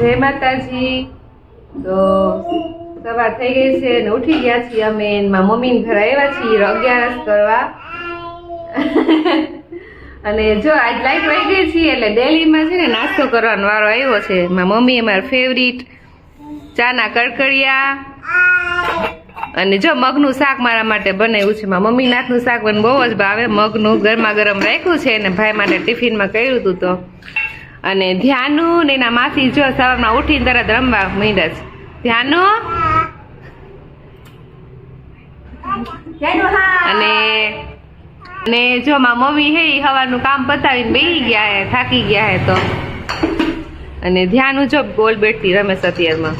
જય માતાજી. તો સવાર થઈ ગઈ છે ને ઉઠી ગયા છીએ અમે એમાં મમ્મી ઘરે આવ્યા છીએ અગિયારસ કરવા. અને જો આજ લાઈટ વહી ગઈ છીએ એટલે ડેલીમાં છે ને નાસ્તો કરવાનો વારો આવ્યો છે. મારા મમ્મીએ મારા ફેવરિટ ચાના કડકડિયા અને જો મગનું શાક મારા માટે બનાવ્યું છે. મારા મમ્મી નાથનું શાક મને બહુ જ ભાવે. મગનું ગરમા ગરમ રાખ્યું છે અને ભાઈ માટે ટિફિનમાં કર્યું હતું તો. અને ધ્યાનું ને એના માસી જો સવારમાં ઉઠીને તરત રમવા માંડ્યા છે. ધ્યાનું? અને અને જો માં મમ્મી હે હવાનું કામ પતાવીને બેસી ગયા હે થાકી ગયા હે તો. અને ધ્યાનુ જો ગોલ બેઠતી રમેશ અત્યારમાં.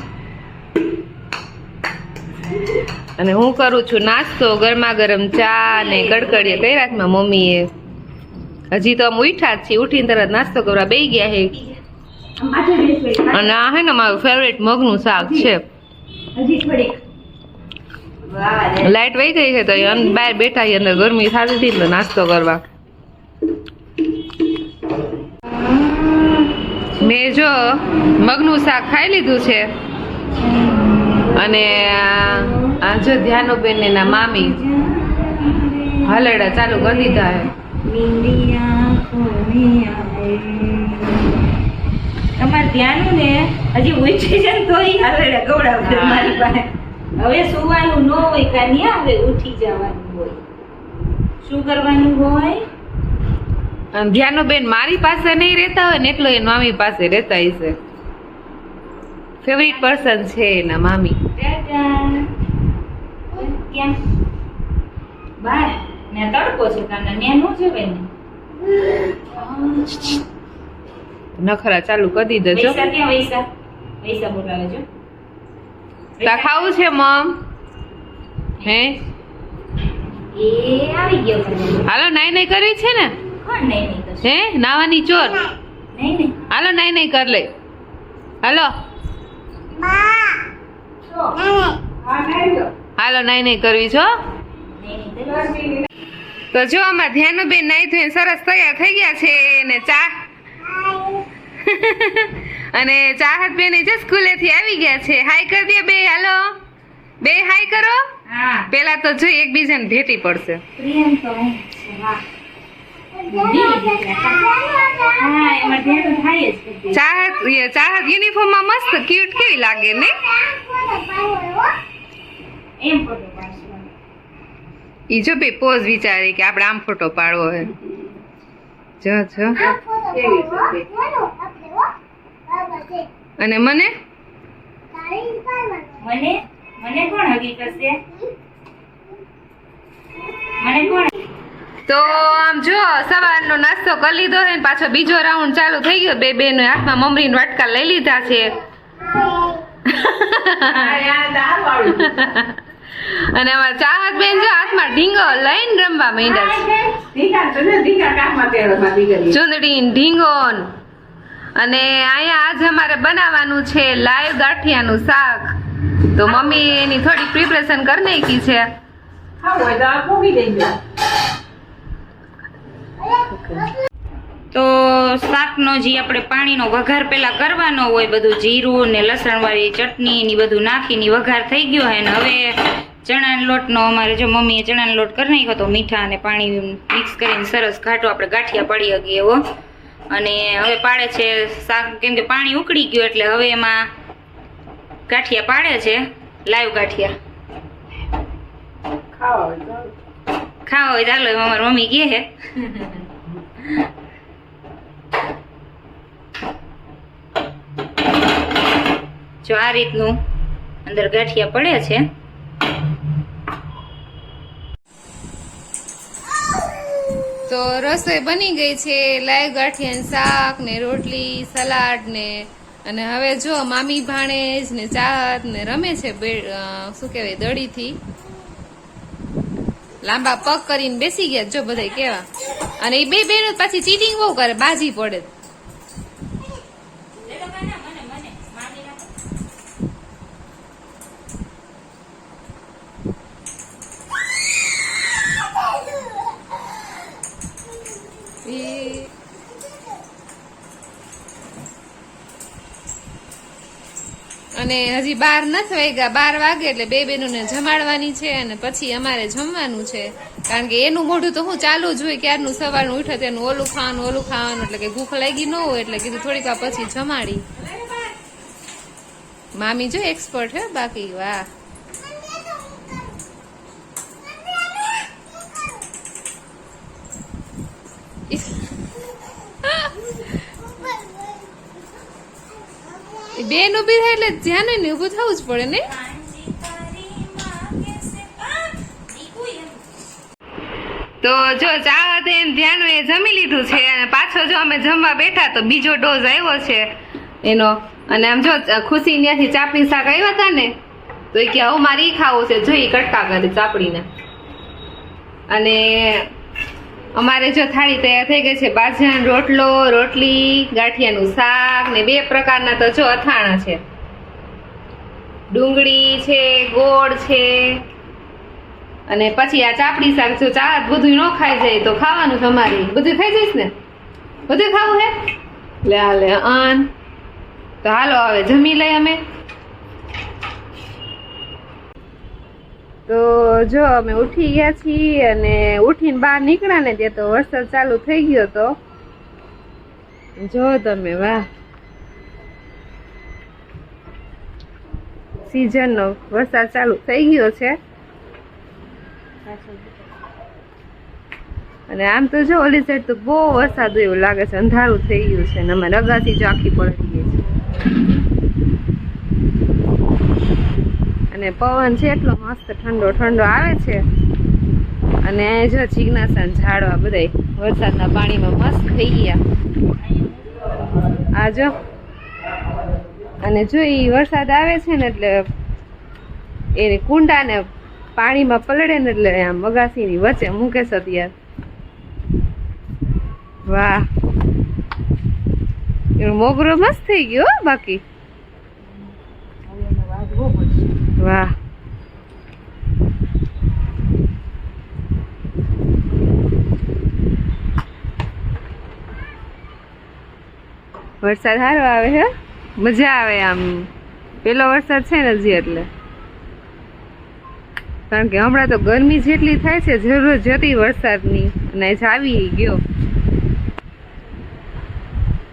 અને હું કરું છું નાસ્તો ગરમા ગરમ ચા ને કડકડીએ કર્યા છે મમ્મીએ. હજી તો અમે ઉઠા જ છીએ. ઉઠીને તરત નાસ્તો કરવા બે ગયા હે. અને આ હે ને મારું ફેવરેટ મગનું શાક છે. લાઇટ વહી ગઈ છે તો બહાર બેઠા છીએ અંદર ગરમી થતી હતી એટલે નાસ્તો કરવા. મેં જો મગનું શાક ખાઈ લીધું છે. અને આ જો ધ્યાનુબેન ને એના મામી હલડા ચાલુ કરી દીધા હે. તમારે ત્યાંનું ને? હજી ઉઠી છે ને તોય ગવડાવશે મારી પાસે. હવે સુવાનું ન હોય કાંઈ આવે ઉઠી જવાનું હોય. શું કરવાનું હોય? અને ધ્યાનુબેન મારી પાસે નહીં રહેતા હોય ને એટલો એ મામી પાસે રહેતા હશે. ફેવરિટ પર્સન છે એના મામી. ક્યાં? બાર ને તડકો છે કાના ને નો જવાય ને. નખરા ચાલુ કરી દીધો પૈસા ક્યાં પૈસા પૈસા બોલાવે જો તા ખાવું છે મમ? હે? એ આવી ગયો હાલો નાઈ નાઈ કરવી છે ને? કોણ નહીં નહીં હે? નાવાની ચોર? નહીં નહીં હાલો નાઈ નાઈ કર લે. હાલો. હાલો નાઈ નાઈ કરવી છો નહીં નહીં. તો જો આમાં ધ્યાનુબેન નાઈ ધોઈને સરસ તૈયાર થઈ ગયા છે ને ચા. અને ચાહત બેન જે સ્કૂલેથી આવી ગયા છે. હાય કરી દે બે હાલો. બે હાય કરો. પેલા તો જો એકબીજાને ભેટી પડશે. ચાહત ચાહત યુનિફોર્મમાં મસ્ત ક્યુટ કેવી લાગે ને? એમ ઈ જો બે પોઝ વિચારી કે આપણે આમ ફોટો પાડવો હે જો જો. અને મને? મને? મને કોણ હગી કરશે? મને કોણ તો આમ જો સવારનો નાસ્તો કરી લીધો છે પાછો બીજો રાઉન્ડ ચાલુ થઈ ગયો. બે બેનો હાથમાં મમરીના વાટકા લઈ લીધા છે. અને અમારા ચાહત બેન જો હાથમાં ઢીંગો લઈને રમવા માંડ્યા છે. ચૂંદડી ઢીંગો અને અહીંયા આજ અમારે બનાવવાનું છે લાઈવ ગાંઠિયાનું શાક. તો મમ્મી એની થોડીક પ્રિપરેશન કરી નાખી છે. તો શાકનો જે આપણે પાણીનો વઘાર પહેલાં કરવાનો હોય બધું જીરું ને લસણવાળી ચટણી ને બધું નાખીને વઘાર થઈ ગયો હોય ને હવે ચણાના લોટનો અમારે જો મમ્મીએ ચણાનો લોટ કરી નાખ્યો હતો મીઠા અને પાણી મિક્સ કરીને સરસ ઘાટો આપણે ગાંઠિયા પાડી શકીએ એવો અને હવે પાડે છે શાક કેમ કે પાણી ઉકળી ગયું એટલે હવે એમાં ગાંઠિયા પાડે છે લાઈવ ગાંઠિયા. ખાવા હોય ચાલો એમાં મારી મમ્મી કહે છે. જો આ રીતનું અંદર ગાંઠિયા પડે છે. તો રસોઈ બની ગઈ છે લાઈ ગાંઠિયાને શાક ને રોટલી, સલાડ ને, અને હવે જો મામી ભાણેજ ને ચાહત ને રમે છે શું કહેવાય, દડીથી. લાંબા પગ કરીને બેસી ગયા જો બધા કેવા. અને એ બે બેનો પાછી ચીટિંગ બહુ કરે, બાજી પડે. એ અને હજી બાર નથી વાગ્યા, બાર વાગે એટલે બે બેનોને જમાડવાની છે અને પછી અમારે જમવાનું છે. કારણ કે એનું મોઢું તો હું ચાલુ જ હોય, ક્યારનું સવારનું ઉઠે તેનું ઓલું ખાવાનું ઓલું ખાવાનું, એટલે કે ભૂખ લાગી ન હોય એટલે કીધું થોડીક પછી જમાડી. મામી જો એક્સપર્ટ હે બાકી, વાહ. બેન ઊભી થાય એટલે ધ્યાન ને ઉભું થવું જ પડે ને? તો જો ચા એમ ધ્યાન એ જમી લીધું છે અને પાછો જો અમે જમવા બેઠા તો બીજો ડોઝ આવ્યો છે એનો. અને આમ જો ખુશી ત્યાંથી ચાપડી શાક આવ્યા હતા ને, તો એ કે હું મારી ખાવું છે. જોઈ કટકા કરી ચાપડીને. અને અમારે જો થાળી તૈયાર થઈ ગઈ છે, બાજરાનો રોટલો, રોટલી, ગાંઠિયાનું શાક ને બે પ્રકારના તો જો અથાણા છે. ડુંગળી છે, ગોળ છે અને પછી આ ચાપડી શાક જો ચા બધું ન ખાઈ જાય તો ખાવાનું તમારે બધું ખાઈ જઈશ ને? બધું ખાવું હે? લે આ લે, અન. તો હાલો, હવે જમી લઈ અમે. તો જો અમે ઉઠી ગયા છીએ અને ઉઠીને બહાર નીકળ્યા ને ત્યાં તો વરસાદ ચાલુ થઈ ગયો તો. જો તમે વાહ. સીઝનનો વરસાદ ચાલુ થઈ ગયો છે. અને આમ તો જો ઓલી સાઈડ તો બહુ વરસાદ એવું લાગે છે. અંધારું થઈ ગયું છે અને અમે રગાથી જો આખી પલળી ગઈ છે. અને પવન છે એટલો મસ્ત ઠંડો ઠંડો આવે છે. અને જો જિજ્ઞાસા ઝાડવા બધાય વરસાદના પાણીમાં મસ્ત થઈ ગયા. આ જો. અને જો એ વરસાદ આવે છે ને એટલે એને કુંડાને પાણીમાં પલળે ને એટલે આમ મગાસીની વચ્ચે મૂકે છે અત્યારે. વાહ. એનો મોગરો મસ્ત થઈ ગયો બાકી વાહ વરસાદ સારો આવે હે? મજા આવે આમ. પેલો વરસાદ છે ને હજી એટલે. કારણ કે હમણાં તો ગરમી જેટલી થાય છે જરૂર જતી વરસાદની. અને જ આવી ગયો.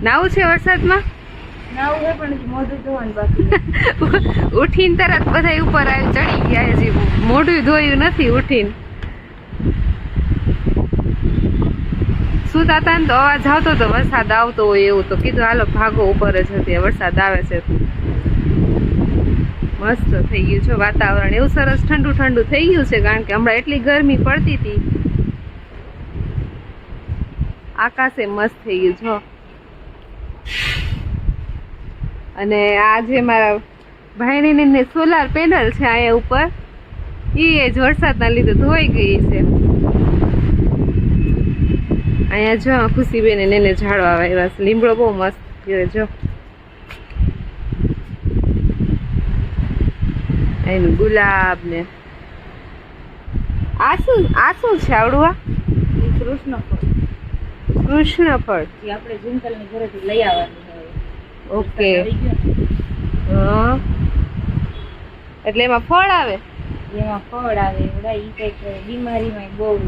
નાવું છે વરસાદમાં? ઉઠીને તરત બધા ઉપર આવી ચડી ગયા હજી. મોઢું ધોયું નથી ઉઠીને. સુતા હતા ને તો અવાજ આવતો તો વરસાદ આવતો હોય એવું તો કીધું, હાલો, ભાગો, ઉપર જ હતી વરસાદ આવે છે. મસ્ત થઈ ગયું છે વાતાવરણ. એવું સરસ ઠંડુ ઠંડુ થઈ ગયું છે, કારણ કે હમણાં એટલી ગરમી પડતી હતી. આકાશે મસ્ત થઈ ગયું છો અને આ જે મારા ભાઈની સોલાર પેનલ છે અહીંયા ઉપર એ જ વરસાદના લીધે ધોઈ ગઈ છે. અહીંયા જો ખુશીબેન એને એને ઝાડવા આવ્યા છે. લીમડો બહુ મસ્ત થયો જો. એનું ગુલાબ ને. આ શું આ શું છે આવડવા આ? કૃષ્ણ કૃષ્ણ ફળ આપણે જિંતલની ઘરેથી લઈ આવવાનું ઓકે. હા. એટલે એમાં ફળ આવે? એમાં ફળ આવે એવડા ઈ કંઈક બીમારીમાં બહુ હમ.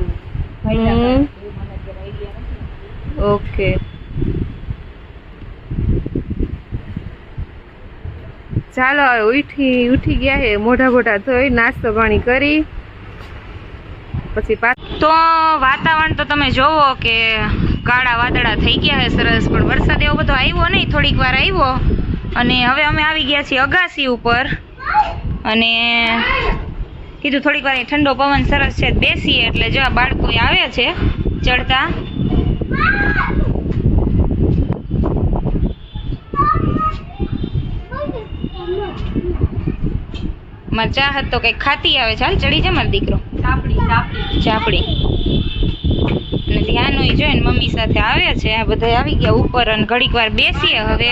ફાયદાકારક એવું મને અત્યારે આઈડિયા નથી ઓકે. ચાલો હવે ઉઠી ઉઠી ગયા છે મોઢા મોઢા ધોઈ, નાસ્તો પાણી કરી. પછી તો વાતાવરણ તો તમે જોવો કે કાળા વાદળા થઈ ગયા છે સરસ, પણ વરસાદ એવો બધો આવ્યો નહીં, થોડીક વાર આવ્યો. અને હવે અમે આવી ગયા છીએ અગાસી ઉપર. અને કીધું થોડીક વાર ઠંડો પવન સરસ છે, બેસીએ એટલે જો બાળકો આવે છે ચડતા. મારે ચાહત તો કઈ ખાતી આવે ચાલ ચડી જા મારો દીકરો. ચાપડી અને ધ્યાન હોય જોઈને મમ્મી સાથે આવે છે. આ બધા આવી ગયા ઉપર અને ઘડીક વાર બેસીએ હવે.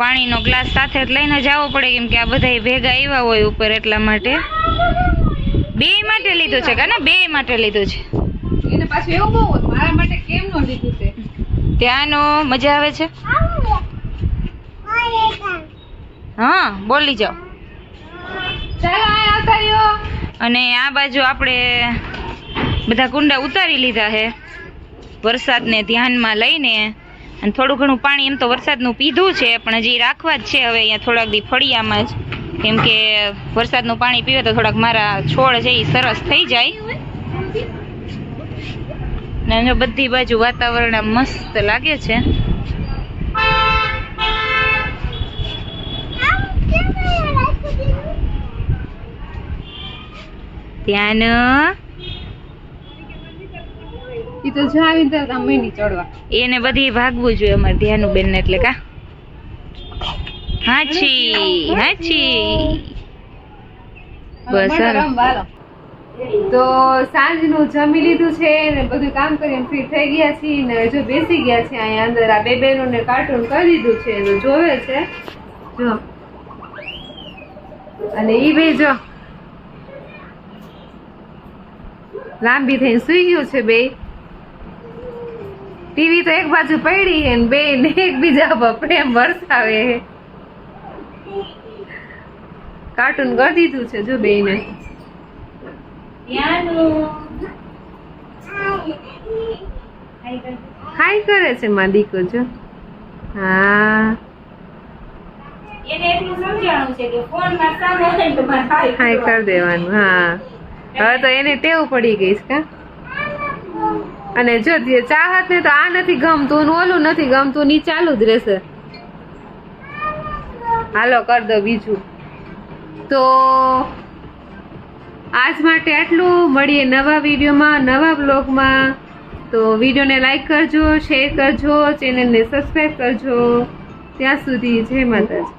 પાણીનો ગ્લાસ સાથે જ લઈને જવો પડે કેમ કે આ બધા ભેગા આવ્યા હોય ઉપર એટલા માટે. બે માટે લીધું છે કે ને બે માટે લીધું છે. પાછું એવું બહુ હતું, મારા માટે કેમ નો લીધું તે? ત્યાંનો મજા આવે છે? હા બોલી જાઓ. ચાલો આ આવતા અને આ બાજુ આપણે બધા કુંડા ઉતારી લીધા છે. વરસાદને ધ્યાનમાં લઈને. અને થોડું ઘણું પાણી એમ તો વરસાદનું પીધું છે પણ હજી રાખવા જ છે હવે અહીંયા થોડાક દી ફળિયામાં જ. કેમ કે વરસાદનું પાણી પીવે તો થોડાક મારા છોડ છે એ સરસ થઈ જાય. ને બધી બાજુ વાતાવરણ મસ્ત લાગે છે. ત્યાં ઈ તો જો તો આમ માંડી ચડવા. એને બધી ભાગવું જોઈએ અમારે ધ્યાન બેન એટલે કા. હાચી હાચી. બસ મને હાલો. રમવા હાલો. તો સાંજનું જમી લીધું છે ને બધું કામ કરીને ફ્રી થઈ ગયા છીએ ને જો બેસી ગયા છે અહીંયા અંદર. આ બે બહેનોને કાર્ટૂન કરી દીધું છે તો જોવે છે. જો. અને એ બે જો. લાંબી થઈને સુઈ ગયું છે બે. ટીવી તો એક બાજુ પડી છે બે ને એકબીજા પર પ્રેમ વરસાવે કાર્ટૂન કરી દીધું છે જો બેને હાય કરે છે માં દીકો જો. હા. એને એટલું સમજાણું છે કે ફોનમાં સામે આવે ને તો મારે હાય કરી દેવાનું હા. હવે તો એને ટેવ પડી ગઈ છે અને જો ચાહત ને તો આ નથી ગમતું ને ઓલું નથી ગમતું ની ચાલુ જ રહેશે. હાલો કર દો બીજું. તો આજ માટે આટલું. મળીએ નવા વિડીયોમાં, નવા બ્લોગમાં તો વિડીયોને લાઈક કરજો, શેર કરજો, ચેનલને સબસ્ક્રાઈબ કરજો. ત્યાં સુધી જય માતાજી.